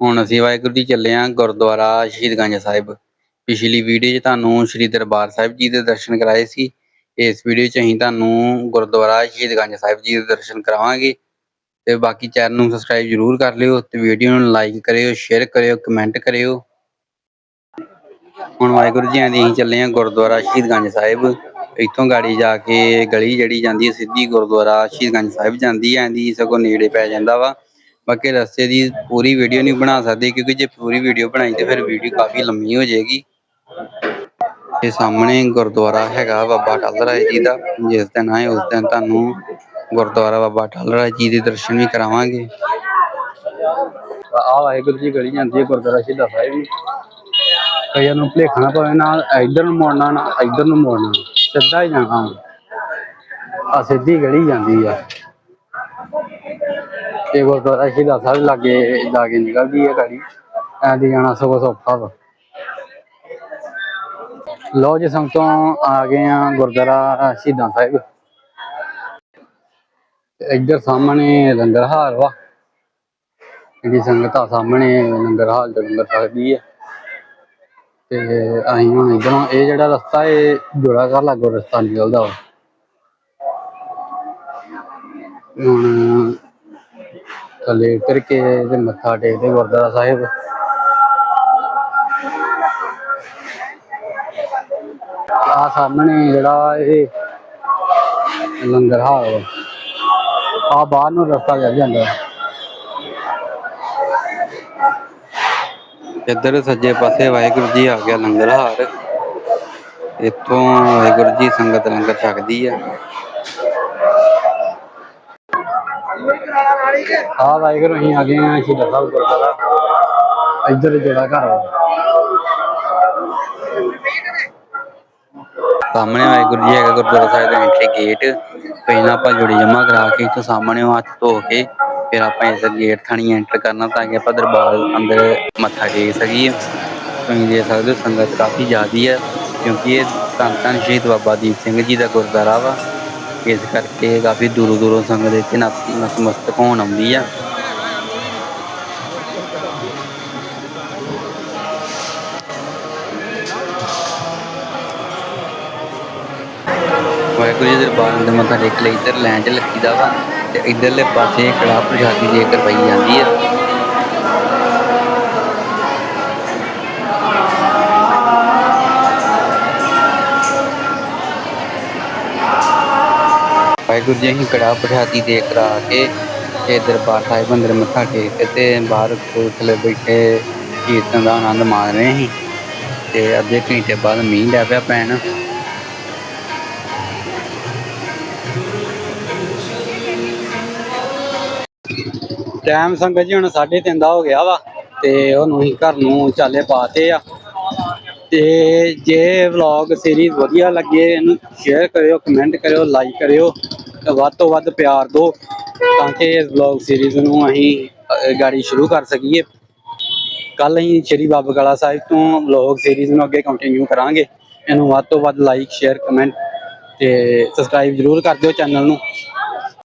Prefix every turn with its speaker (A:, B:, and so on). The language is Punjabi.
A: ਹੁਣ ਅਸੀਂ ਵਾਹਿਗੁਰੂ ਜੀ ਚੱਲੇ ਆਂ ਗੁਰਦੁਆਰਾ ਸ਼ਹੀਦਗੰਜ ਸਾਹਿਬ। ਪਿਛਲੀ ਵੀਡੀਓ 'ਚ ਤੁਹਾਨੂੰ ਸ੍ਰੀ ਦਰਬਾਰ ਸਾਹਿਬ ਜੀ ਦੇ ਦਰਸ਼ਨ ਕਰਾਏ ਸੀ। ਇਸ ਵੀਡੀਓ 'ਚ ਅਸੀਂ ਤੁਹਾਨੂੰ ਗੁਰਦੁਆਰਾ ਸ਼ਹੀਦਗੰਜ ਸਾਹਿਬ ਜੀ ਦੇ ਦਰਸ਼ਨ ਕਰਾਵਾਂਗੇ। ਤੇ ਬਾਕੀ ਚੈਨਲ ਨੂੰ ਸਬਸਕ੍ਰਾਈਬ ਜਰੂਰ ਕਰ ਲਿਓ ਤੇ ਵੀਡੀਓ ਨੂੰ ਲਾਈਕ ਕਰਿਓ, ਸ਼ੇਅਰ ਕਰਿਓ, ਕਮੈਂਟ ਕਰਿਓ। ਹੁਣ ਵਾਹਿਗੁਰੂ ਜੀ ਆਂਦੀ ਅਸੀਂ ਚੱਲੇ ਆਂ ਗੁਰਦੁਆਰਾ ਸ਼ਹੀਦਗੰਜ ਸਾਹਿਬ। ਇੱਥੋਂ ਗਾੜੀ ਜਾ ਕੇ ਗਲੀ ਜਿਹੜੀ ਜਾਂਦੀ ਹੈ, ਸਿੱਧੀ ਗੁਰਦੁਆਰਾ ਸ਼ਹੀਦਗੰਜ ਸਾਹਿਬ ਜਾਂਦੀ ਹੈ ਆਂਦੀ ਸਗੋਂ ਨੇੜੇ ਪੈ ਜਾਂਦਾ ਵਾ। ਬਾਕੀ ਰਸਤੇ ਦੀ ਪੂਰੀ ਵੀਡੀਓ ਨਹੀਂ ਬਣਾ ਸਕਦੇ ਕਿਉਂਕਿ ਜੇ ਪੂਰੀ ਵੀਡੀਓ ਬਣਾਈ ਤੇ ਫਿਰ ਵੀਡੀਓ ਕਾਫੀ ਲੰਮੀ ਹੋ ਜਾਏਗੀ। ਤੇ ਸਾਹਮਣੇ ਗੁਰਦੁਆਰਾ ਹੈਗਾ ਬਾਬਾ ਟੱਲ ਰਾਏ ਜੀ ਦਾ। ਜਿਸ ਦਿਨ ਆਏ ਉਸ ਦਿਨ ਤੁਹਾਨੂੰ ਗੁਰਦੁਆਰਾ ਬਾਬਾ ਟੱਲ ਰਾਏ ਜੀ ਦੇ ਦਰਸ਼ਨ ਵੀ ਕਰਾਵਾਂਗੇ। ਆ ਵਾਹਿਗੁਰੂ ਜੀ ਗਲੀ ਜਾਂਦੀ ਹੈ ਗੁਰਦੁਆਰਾ ਸ਼ਹੀਦਾਂ ਸਾਹਿਬ ਨੂੰ ਕਈਆਂ ਨੂੰ ਭੁਲੇਖਾ ਪਵੇ ਨਾ, ਇੱਧਰ ਨੂੰ ਮੋੜਨਾ ਨਾ, ਇੱਧਰ ਨੂੰ ਮੋੜਨਾ, ਸਿੱਧਾ ਹੀ ਜਾਣਾ। ਆ ਸਿੱਧੀ ਗਲੀ ਜਾਂਦੀ ਆ। ਤੇ ਗੁਰਦੁਆਰਾ ਸ਼ਹੀਦਾਂ ਸਾਹਿਬ ਲਾਗੇ ਜਾ ਕੇ ਨਿਕਲਦੀ ਹੈ ਗਾੜੀ। ਐਂ ਦੀ ਜਾਣਾ ਸਗੋਂ ਸੌਖਾ ਵਾ। ਲੋ ਜੀ ਸੰਗਤੋਂ ਆ ਗਏ ਆ ਗੁਰਦੁਆਰਾ ਸ਼ਹੀਦਾਂ ਸਾਹਿਬ। ਇੱਧਰ ਸਾਹਮਣੇ ਲੰਗਰ ਹਾਲ ਵਾ। ਜਿਹੜੀ ਸੰਗਤ ਆ ਸਾਹਮਣੇ ਲੰਗਰ ਹਾਲ ਤੇ ਲੰਗਰ ਸਕਦੀ ਹੈ ਤੇ ਅਸੀਂ ਹੁਣ ਇਧਰੋਂ, ਇਹ ਜਿਹੜਾ ਰਸਤਾ ਇਹ ਜੋੜਾ ਘਰ ਲਾਗੋ ਰਸਤਾ ਨਿਕਲਦਾ ਵਾ। ਹੁਣ ਥੱਲੇ ਉਤਰ ਕੇ ਤੇ ਮੱਥਾ ਟੇਕਦੇ ਗੁਰਦੁਆਰਾ ਸਾਹਿਬ। ਆ ਸਾਹਮਣੇ ਜਿਹੜਾ ਇਹ ਲੰਗਰ ਹਾਲ ਆ। ਬਾਹਰ ਨੂੰ ਰਸਤਾ ਚੱਲ ਜਾਂਦਾ। ਇੱਧਰ ਸੱਜੇ ਪਾਸੇ ਵਾਹਿਗੁਰੂ ਜੀ ਆ ਗਿਆ ਲੰਗਰ ਹਾਰ ਇੱਥੋਂ ਵਾਹਿਗੁਰੂ ਜੀ ਸੰਗਤ ਲੰਗਰ ਛਕਦੀ ਆ। ਆ ਵਾਹਿਗੁਰੂ ਅਸੀਂ ਆ ਗਏ ਆ ਸ਼ਹੀਦਾਂ ਸਾਹਿਬ ਗੁਰਦੁਆਰਾ। ਇੱਧਰ ਜਿਹੜਾ ਘਰ ਵਾ ਸਾਹਮਣੇ ਵਾਹਿਗੁਰੂ ਜੀ ਹੈਗਾ ਗੁਰਦੁਆਰਾ ਸਾਹਿਬ ਦਾ ਐਂਟਰੀ ਗੇਟ ਪਹਿਲਾਂ ਆਪਾਂ ਜੋੜੀ ਜਮਾ ਕਰਾ ਕੇ ਇੱਥੋਂ ਸਾਹਮਣੇ ਹੱਥ ਧੋ ਕੇ ਫਿਰ ਆਪਾਂ ਇਸ ਗੇਟ ਥਾਣੀ ਐਂਟਰ ਕਰਨਾ ਤਾਂ ਕਿ ਆਪਾਂ ਦਰਬਾਰ ਅੰਦਰ ਮੱਥਾ ਟੇਕ ਸਕੀਏ। ਤੁਸੀਂ ਦੇਖ ਸਕਦੇ ਹੋ ਸੰਗਤ ਕਾਫੀ ਜ਼ਿਆਦੀ ਹੈ ਕਿਉਂਕਿ ਇਹ ਧੰਨ ਧੰਨ ਸ਼ਹੀਦ ਬਾਬਾ ਦੀਪ ਸਿੰਘ ਜੀ ਦਾ ਗੁਰਦੁਆਰਾ ਵਾ। ਇਸ ਕਰਕੇ ਕਾਫੀ ਦੂਰੋਂ ਦੂਰੋਂ ਸੰਗਤ ਇੱਥੇ ਨਤ- ਨਤਮਸਤਕ ਹੋਣ ਆਉਂਦੀ ਆ। ਵਾਹਿਗੁਰੂ ਜੀ ਦਰਬਾਰ ਅੰਦਰ ਮੱਥਾ ਟੇਕ ਲਈ ਇੱਧਰ ਲੈਣ ਚ ਲੱਗੀਦਾ ਵਾ ਤੇ ਇੱਧਰਲੇ ਪਾਸੇ ਕੜਾਹ ਪ੍ਰਸ਼ਾਦੀ ਦੇ ਕਰਵਾਈ ਜਾਂਦੀ ਹੈ ਵਾਹਿਗੁਰੂ ਜੀ, ਅਸੀਂ ਕੜਾ ਪ੍ਰਸ਼ਾਦੀ ਦੇ ਕਰਾ ਕੇ ਤੇ ਦਰਬਾਰ ਸਾਹਿਬ ਅੰਦਰ ਮੱਥਾ ਟੇਕ ਤੇ ਬਾਹਰ ਕੋਠਲੇ ਬੈਠੇ ਕੀਰਤਨ ਦਾ ਆਨੰਦ ਮਾਣ ਰਹੇ ਸੀ। ਤੇ ਅੱਧੇ ਘੰਟੇ ਬਾਅਦ ਮੀਂਹ ਲੱਗ ਪਿਆ ਪੈਣ। ਟਾਈਮ ਸੰਗਤ ਜੀ, ਹੁਣ 3:30 ਦਾ ਹੋ ਗਿਆ ਵਾ ਤੇ ਉਹਨੂੰ ਹੀ ਘਰ ਨੂੰ ਚਾਲੇ ਪਾਤੇ ਆ। ਤੇ ਜੇ ਵਲੌਗ ਸੀਰੀਜ਼ ਵਧੀਆ ਲੱਗੇ, ਇਹਨੂੰ ਸ਼ੇਅਰ ਕਰਿਓ ਕਮੈਂਟ ਕਰਿਓ ਲਾਈਕ ਕਰਿਓ, ਤੇ ਵੱਧ ਤੋਂ ਵੱਧ ਪਿਆਰ ਦਿਓ, ਤਾਂ ਕਿ ਇਸ ਵਲੌਗ ਸੀਰੀਜ਼ ਨੂੰ ਅਸੀਂ ਗਾੜੀ ਸ਼ੁਰੂ ਕਰ ਸਕੀਏ। ਕੱਲ ਅਸੀਂ ਸ਼੍ਰੀ ਬਾਬਾ ਕਾਲਾ ਸਾਹਿਬ ਤੋਂ ਵਲੌਗ ਸੀਰੀਜ਼ ਨੂੰ ਅੱਗੇ ਕੰਟੀਨਿਊ ਕਰਾਂਗੇ। ਇਹਨੂੰ ਵੱਧ ਤੋਂ ਵੱਧ ਲਾਈਕ ਸ਼ੇਅਰ ਕਮੈਂਟ ਤੇ ਸਬਸਕ੍ਰਾਈਬ ਜਰੂਰ ਕਰ ਦਿਓ ਚੈਨਲ ਨੂੰ।